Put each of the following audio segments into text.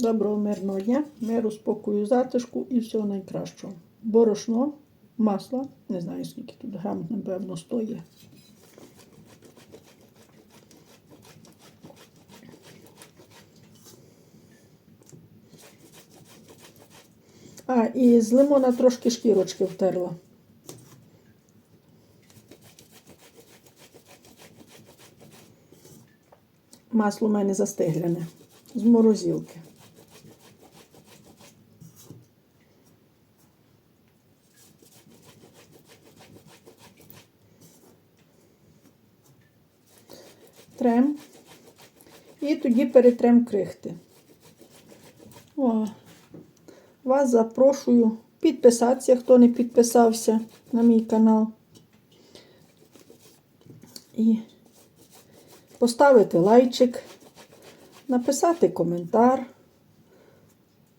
Доброго мирного дня, миру, спокою, затишку і всього найкращого. Борошно, масло, не знаю скільки тут грам, напевно, стоїть. А, і з лимона трошки шкірочки втерла. Масло у мене застигляне з морозилки. Трем. І тоді перетрем крихти. О, вас запрошую підписатися, хто не підписався на мій канал. І поставити лайчик, написати коментар.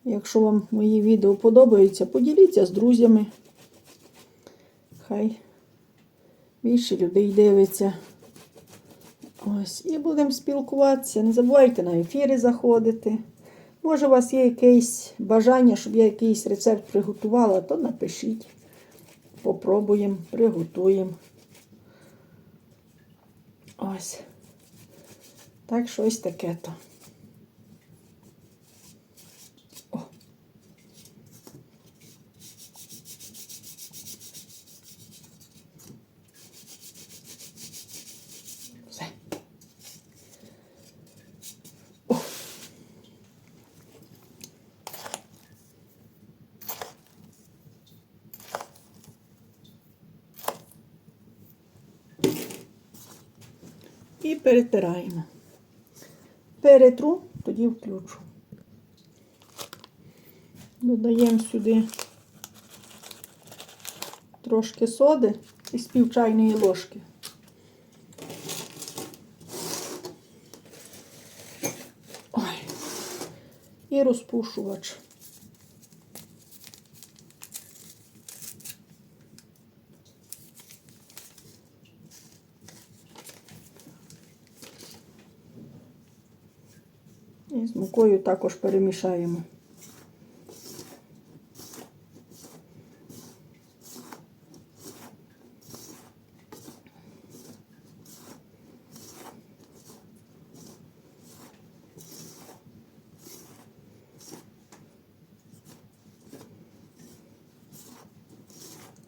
Якщо вам мої відео подобаються, поділіться з друзями. Хай більше людей дивиться. Ось, і будемо спілкуватися. Не забувайте на ефіри заходити. Може, у вас є якесь бажання, щоб я якийсь рецепт приготувала, то напишіть. Попробуємо, приготуємо. Ось. Так, щось таке то. Перетираємо. Перетру, тоді включу. Додаємо сюди трошки соди із пів чайної ложки. Ой. І розпушувач. І з мукою також перемішаємо.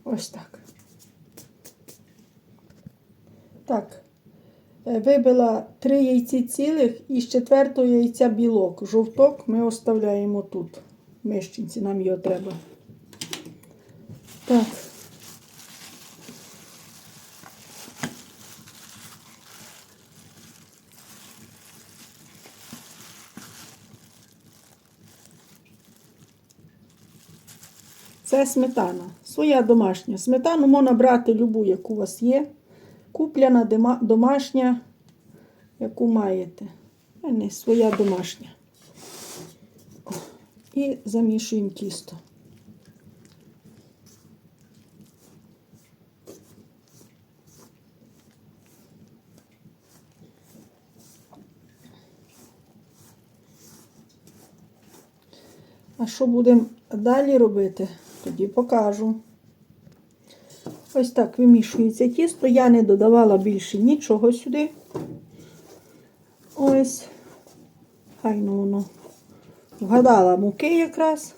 Ось так. Так. Вибила три яйці цілих і з четвертого яйця білок. Жовток ми оставляємо тут. В мищенці, нам його треба. Так. Це сметана. Своя домашня. Сметану можна брати любу, яку у вас є. Купляна домашня, яку маєте. У мене своя домашня. І замішуємо тісто. А що будемо далі робити, тоді покажу. Ось так вимішується тісто. Я не додавала більше нічого сюди. Ось. Хай ну воно. Вгадала муки якраз.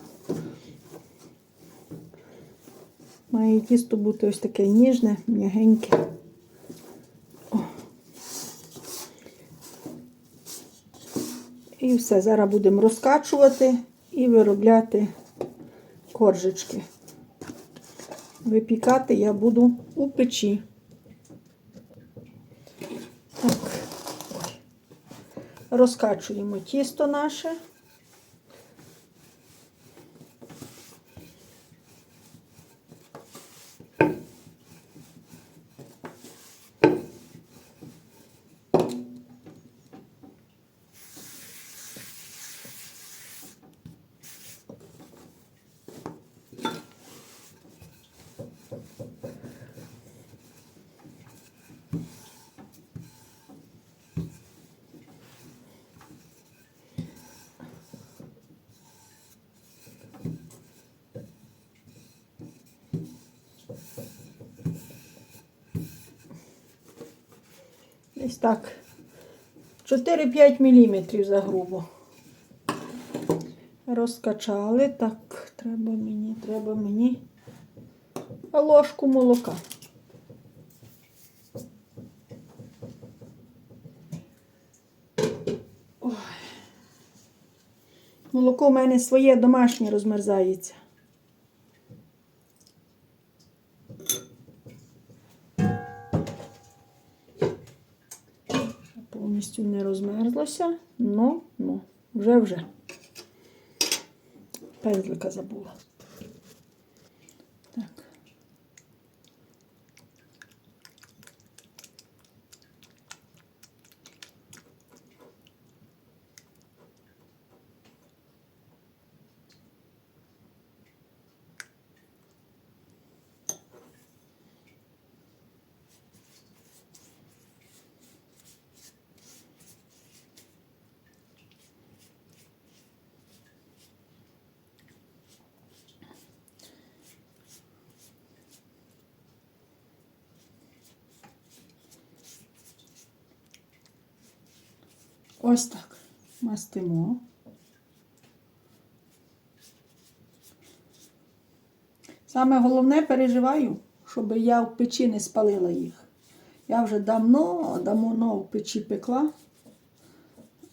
Має тісто бути ось таке ніжне, м'ягеньке. І все. Зараз будемо розкачувати і виробляти коржички. Випікати я буду у печі. Так. Розкачуємо тісто наше. Десь так. 4-5 мм за грубо. Розкачали. Так, треба мені, треба мені ложку молока. Ой. Молоко в мене своє домашнє розмерзається. Повністю не розмерзлося. но, но, вже вже. Пензлика забула. Ось так. Мастимо. Саме головне переживаю, щоб я в печі не спалила їх. Я вже давно, давно в печі пекла.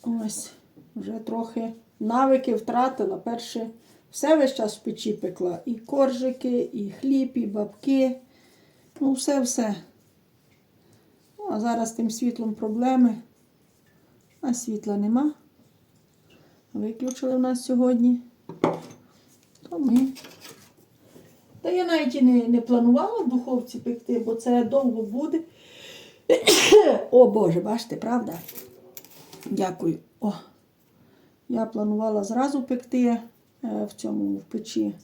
Ось, вже трохи навики втратила. Перше, все весь час в печі пекла. І коржики, і хліб, і бабки. Ну, все-все. Ну, а зараз тим світлом проблеми. А світла нема. Виключили в нас сьогодні. То ми. Та я навіть і не, не планувала в духовці пекти, бо це довго буде. О Боже, бачите, правда? Дякую. О. Я планувала зразу пекти е, в цьому в печі.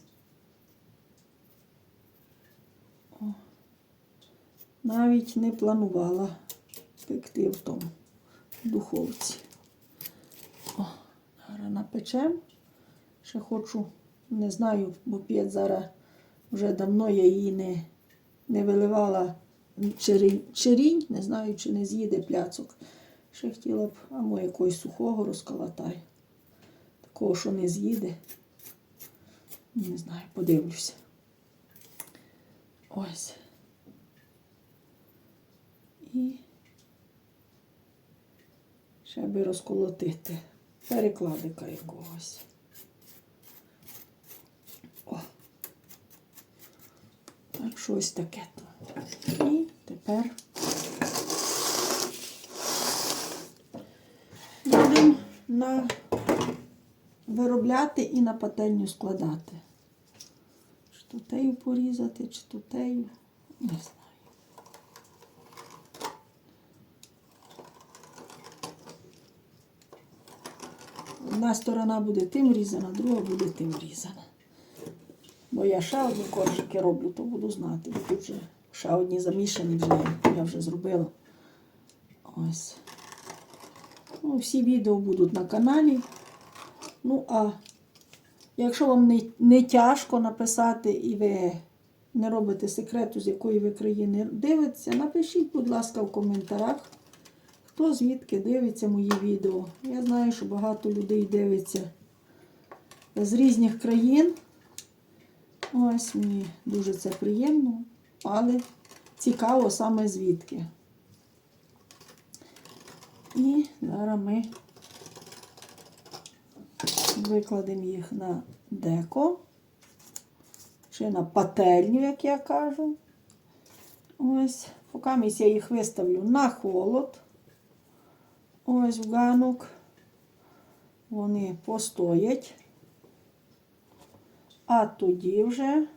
О. Навіть не планувала пекти в тому духовці. О, зараз напечем. Ще хочу, не знаю, бо п'ять зараз вже давно я її не, не виливала черінь, черінь, не знаю, чи не з'їде пляцок. Ще хотіла б, або якогось сухого розколотай. Такого, що не з'їде. Не знаю, подивлюся. Ось. І ще би розколотити перекладика якогось. О. Так, щось таке то. І тепер будемо на виробляти і на пательню складати. Чи тутею порізати, чи тутею, не знаю. Одна сторона буде тим різана, друга буде тим різана. Бо я ще одні коржики роблю, то буду знати. Бо тут вже ще одні замішані вже я вже зробила. Ось. Ну, всі відео будуть на каналі. Ну, а якщо вам не, не тяжко написати і ви не робите секрету, з якої ви країни дивитеся, напишіть, будь ласка, в коментарях, хто звідки дивиться мої відео. Я знаю, що багато людей дивиться з різних країн. Ось мені дуже це приємно, але цікаво саме звідки. І зараз ми викладемо їх на деко, чи на пательню, як я кажу. Ось, поки я їх виставлю на холод. Ось в ганок. Вони постоять. А тоді вже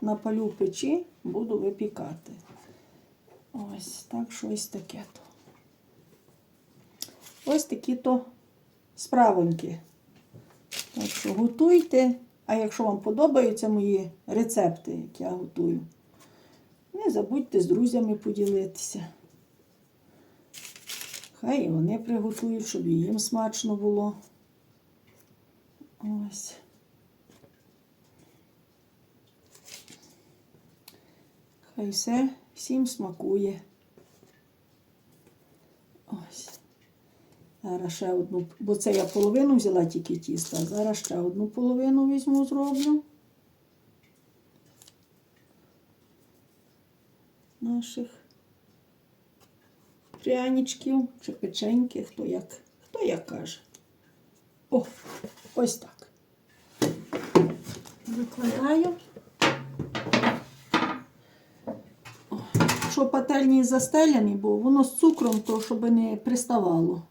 на палю печі буду випікати. Ось так щось таке то. Ось такі то справоньки. Так що готуйте. А якщо вам подобаються мої рецепти, які я готую, не забудьте з друзями поділитися. Хай і вони приготують, щоб їм смачно було. Ось. Хай все всім смакує. Ось. Зараз ще одну, бо це я половину взяла тільки тіста. Зараз ще одну половину візьму, зроблю. Наших пряничків чи печеньки, хто як, хто як каже. О, ось так. Викладаю. Що пательні застеляні, бо воно з цукром, то щоб не приставало.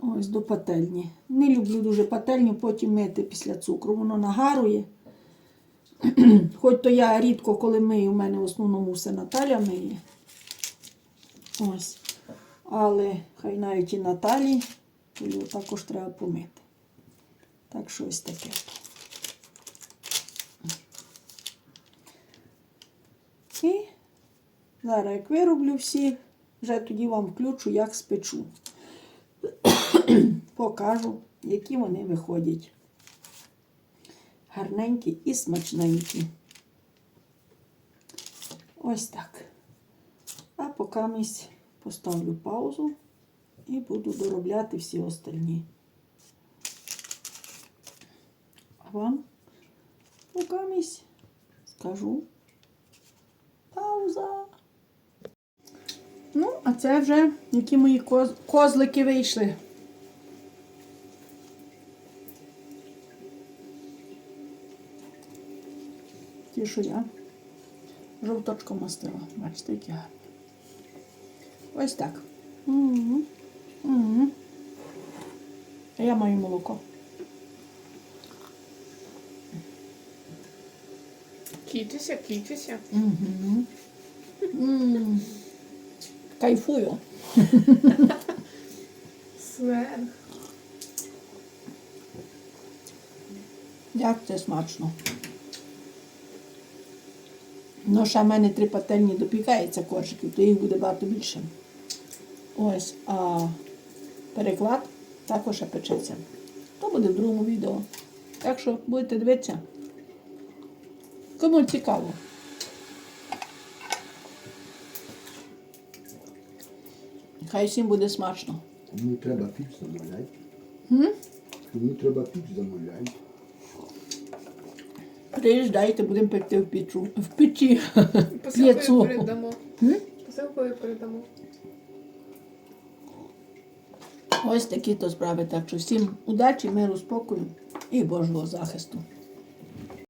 Ось до пательні. Не люблю дуже пательню потім мити після цукру. Воно нагарує. Хоч то я рідко коли мию, у мене в основному все Наталя миє. Ось. Але хай навіть і Наталі, його також треба помити. Так що ось таке. І зараз як вироблю всі, вже тоді вам включу, як спечу. Покажу, які вони виходять. Гарненькі і смачненькі. Ось так. А поки місць поставлю паузу і буду доробляти всі остальні. А вам поки місць скажу пауза. Ну, а це вже які мої коз... козлики вийшли. Ті, що я жовточком мастила. Бачите, які гарні. Ось так. Угу. Угу. А я маю молоко. Кітися, кітися. Угу. Кайфую. Сверх. Як це смачно. Ну, ще в мене три пательні допікається коржиків, то їх буде багато більше. Ось, а переклад також печеться. То буде в другому відео. Так що будете дивитися. Кому цікаво. Хай всім буде смачно. Кому треба піч замовляй. М? Кому треба піч замовляй. Приїжджайте, будемо пекти в печу. В печі. Посилкою передамо. Посилкою передамо. Ось такі то справи. Так що всім удачі, миру, спокою і Божого захисту.